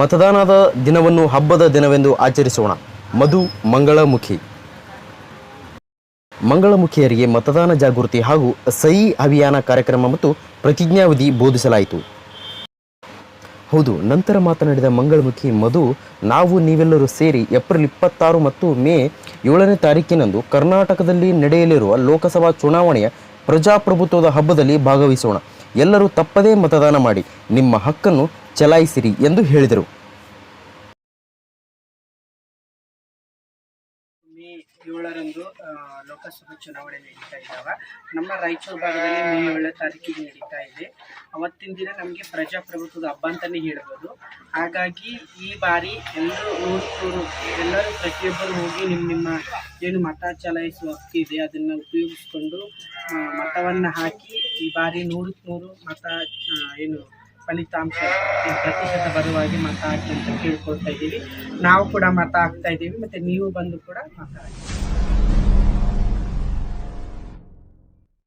ಮತದಾನದ ದಿನವನ್ನು ಹಬ್ಬದ ದಿನವೆಂದು ಆಚರಿಸೋಣ. ಮಧು ಮಂಗಳಮುಖಿ. ಮಂಗಳಮುಖಿಯರಿಗೆ ಮತದಾನ ಜಾಗೃತಿ ಹಾಗೂ ಸಹಿ ಅಭಿಯಾನ ಕಾರ್ಯಕ್ರಮ ಮತ್ತು ಪ್ರತಿಜ್ಞಾವಿಧಿ ಬೋಧಿಸಲಾಯಿತು. ಹೌದು, ನಂತರ ಮಾತನಾಡಿದ ಮಂಗಳಮುಖಿ ಮಧು, ನಾವು ನೀವೆಲ್ಲರೂ ಸೇರಿ ಏಪ್ರಿಲ್ ಇಪ್ಪತ್ತಾರು ಮತ್ತು ಮೇ ಏಳನೇ ತಾರೀಕಿನಂದು ಕರ್ನಾಟಕದಲ್ಲಿ ನಡೆಯಲಿರುವ ಲೋಕಸಭಾ ಚುನಾವಣೆಯ ಪ್ರಜಾಪ್ರಭುತ್ವದ ಹಬ್ಬದಲ್ಲಿ ಭಾಗವಹಿಸೋಣ. ಎಲ್ಲರೂ ತಪ್ಪದೇ ಮತದಾನ ಮಾಡಿ. ನಿಮ್ಮ ಹಕ್ಕನ್ನು ಚಲಾಯಿಸಿರಿ ಎಂದು ಹೇಳಿದರು. ಮೇ ಏಳರಂದು ಲೋಕಸಭಾ ಚುನಾವಣೆ ನಡೀತಾ ಇದ್ದಾವೆ ನಮ್ಮ ರಾಯಚೂರು ಭಾಗದಲ್ಲಿ ಮೇ ಏಳನೇ ತಾರೀಕಿಗೆ ನಡೀತಾ ಇದೆ. ಅವತ್ತಿನ ದಿನ ನಮಗೆ ಪ್ರಜಾಪ್ರಭುತ್ವದ ಹಬ್ಬ ಅಂತಲೇ ಹೇಳ್ಬೋದು. ಹಾಗಾಗಿ ಈ ಬಾರಿ ಎಲ್ಲರೂ ನೂರು ಎಲ್ಲರೂ ಪ್ರತಿಯೊಬ್ಬರು ಹೋಗಿ ನಿಮ್ಮ ನಿಮ್ಮ ಏನು ಮತ ಚಲಾಯಿಸುವ ಹಕ್ಕಿದೆ ಅದನ್ನು ಉಪಯೋಗಿಸ್ಕೊಂಡು ಮತವನ್ನು ಹಾಕಿ ಈ ಬಾರಿ ನೂರಕ್ಕೆ ನೂರು ಮತ ಏನು ಫಲಿತಾಂಶ ಪ್ರತಿಶತ ಬರುವಾಗಿ ಮತ ಹಾಕಿ ಅಂತ ಕೇಳ್ಕೊಳ್ತಾ ಇದ್ದೀವಿ. ನಾವು ಕೂಡ ಮತ ಹಾಕ್ತಾ ಇದ್ದೀವಿ. ಮತ್ತೆ ನೀವು ಬಂದು ಕೂಡ ಮತ ಹಾಕಿ